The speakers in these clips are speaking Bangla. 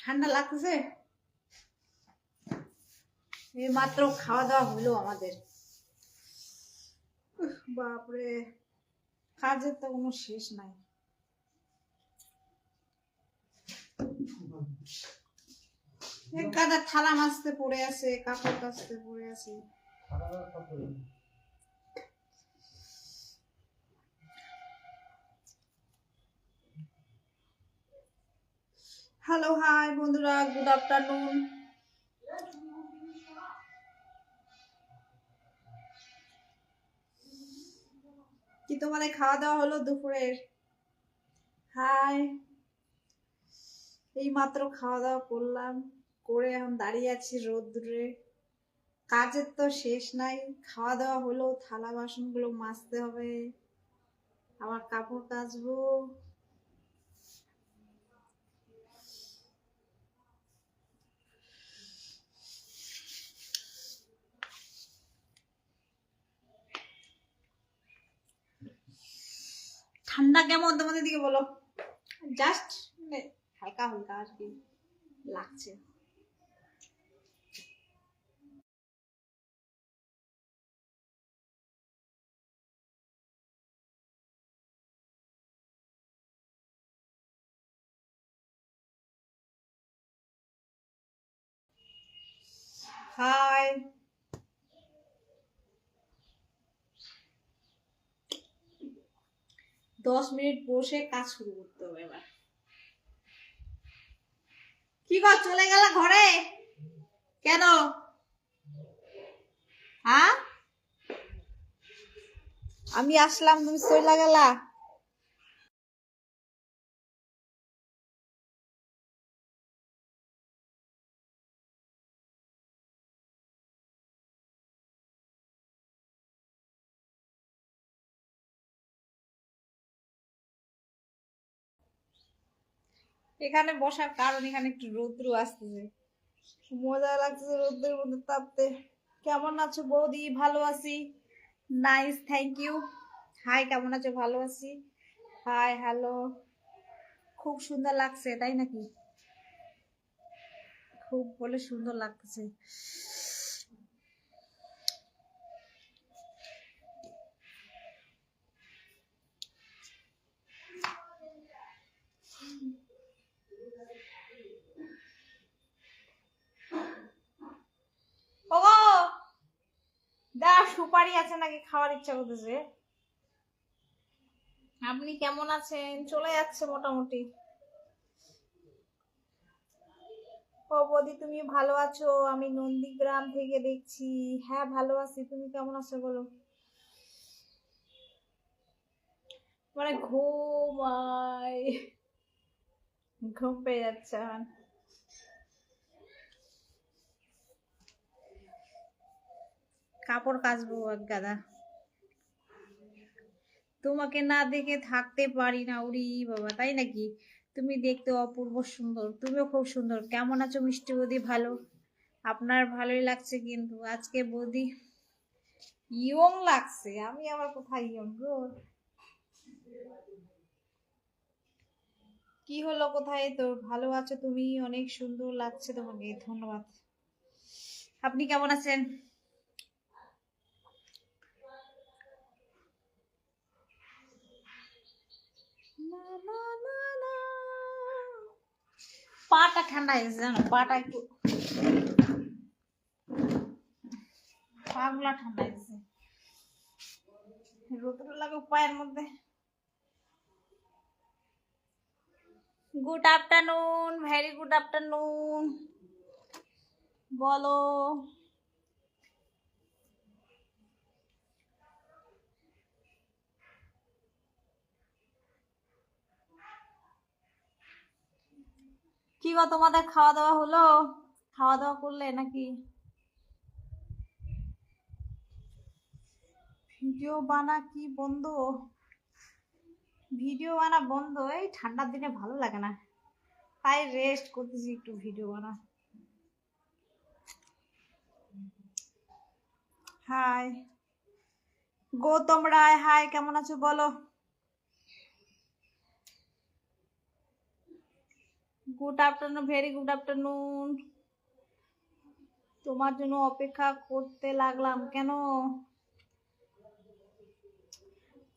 ঠান্ডা এই মাত্র খাওয়া দাওয়া হলো আমাদের। বাপরে। কাজের তো কোনো শেষ নাই। এক গাদা থালা মাছতে পড়ে আছে, কাপড় কাচতে পড়ে আছে। হ্যালো হাই বন্ধুরা গুড আফটারনুন কি তোমাদের খাওয়া দাওয়া হলো দুপুরের হাই এই মাত্র খাওয়া দাওয়া করলাম, করে এখন দাঁড়িয়ে আছি রোদ্রে। কাজের তো শেষ নাই, খাওয়া দাওয়া হলো, থালা বাসনগুলো মাজতে হবে, আবার কাপড় কাচবো। ঠান্ডা কেমন তোমাদের দিকে বলো? জাস্ট হালকা হালকা আর কি লাগছে। হাই দশ মিনিট বসে কাজ শুরু করতে হবে এবার। কি কর, চলে গেল ঘরে? কেন? হ্যাঁ? আমি আসলাম, তুমি চলে গেলা? এখানে বসার কারণ এখানে একটু রৌদ্র আসতেছে। মজা লাগতেছে রৌদ্রের মধ্যে তাপতে। কেমন আছো বৌদি? ভালো আছি। নাইস থ্যাংক ইউ হাই কেমন আছো? ভালো আছি। হাই হ্যালো খুব সুন্দর লাগছে, তাই নাকি? খুব বলে সুন্দর লাগতেছে। সুপারি আছে নাকি? খাওয়ার ইচ্ছা করতেছে। আপনি কেমন আছেন? চলে যাচ্ছে মোটামুটি। ও বৌদি তুমি ভালো আছো? আমি নন্দীগ্রাম থেকে দেখছি। হ্যাঁ ভালো আছি। তুমি কেমন আছো বলো? মানে ঘুমাই ঘুম পেয়ে যাচ্ছে আমার। কাপড় কাচবো এক গাদা। তোমাকে না দেখে থাকতে পারি না উরি বাবা, তাই নাকি? তুমি দেখতে অপূর্ব সুন্দর, তুমিও খুব সুন্দর। কেমন আছো মিষ্টি বৌদি? ভালো? আপনার ভালোই লাগছে কিন্তু আজকে বৌদি ইয়ং লাগছে, আমি আবার কোথায় ইয়ং গো? কি হলো কোথায়? তো ভালো আছো তুমি? অনেক সুন্দর লাগছে তোমাকে, ধন্যবাদ। আপনি কেমন আছেন না, না, না, না। পাটা ঠান্ডা হয়েছে জানো, পাটা একটু পাগুলা ঠান্ডা হয়েছে রোদ্র লাগে পায়ের মধ্যে। Good afternoon very good afternoon বলো। কি গো তোমাদের খাওয়া দাওয়া হলো? খাওয়া দাওয়া করলে নাকি? ভিডিও বানা কি বন্ধ? ভিডিও বানা বন্ধ? এই ঠান্ডার দিনে ভালো লাগে না। তাই রেস্ট করতেছি একটু ভিডিও বানা। হাই গৌতম রায় হাই কেমন আছো বলো? Good afternoon very good afternoon তোমার জন্য অপেক্ষা করতে লাগলাম, কেন?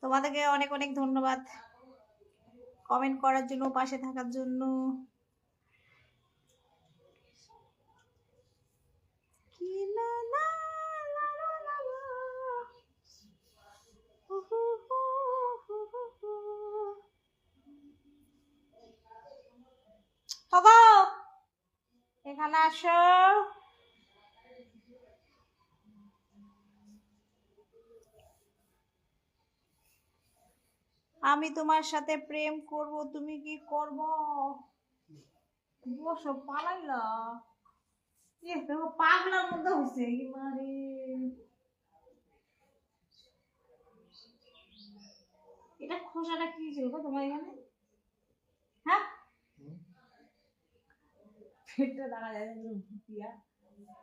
তোমাদেরকে অনেক অনেক ধন্যবাদ কমেন্ট করার জন্য, পাশে থাকার জন্য। কি না ওগো, এখানে আসো। আমি তোমার সাথে প্রেম করব তুমি কি করব? বসো পালাইলা। পাগলার মধ্যে হয়েছে এবারে এটা খোসাটা কি ছিল তোমার এখানে হ্যাঁ পেটটা দেখা যাচ্ছে পুরো ভুতিয়া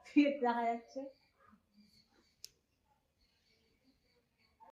পেট দেখা যাচ্ছে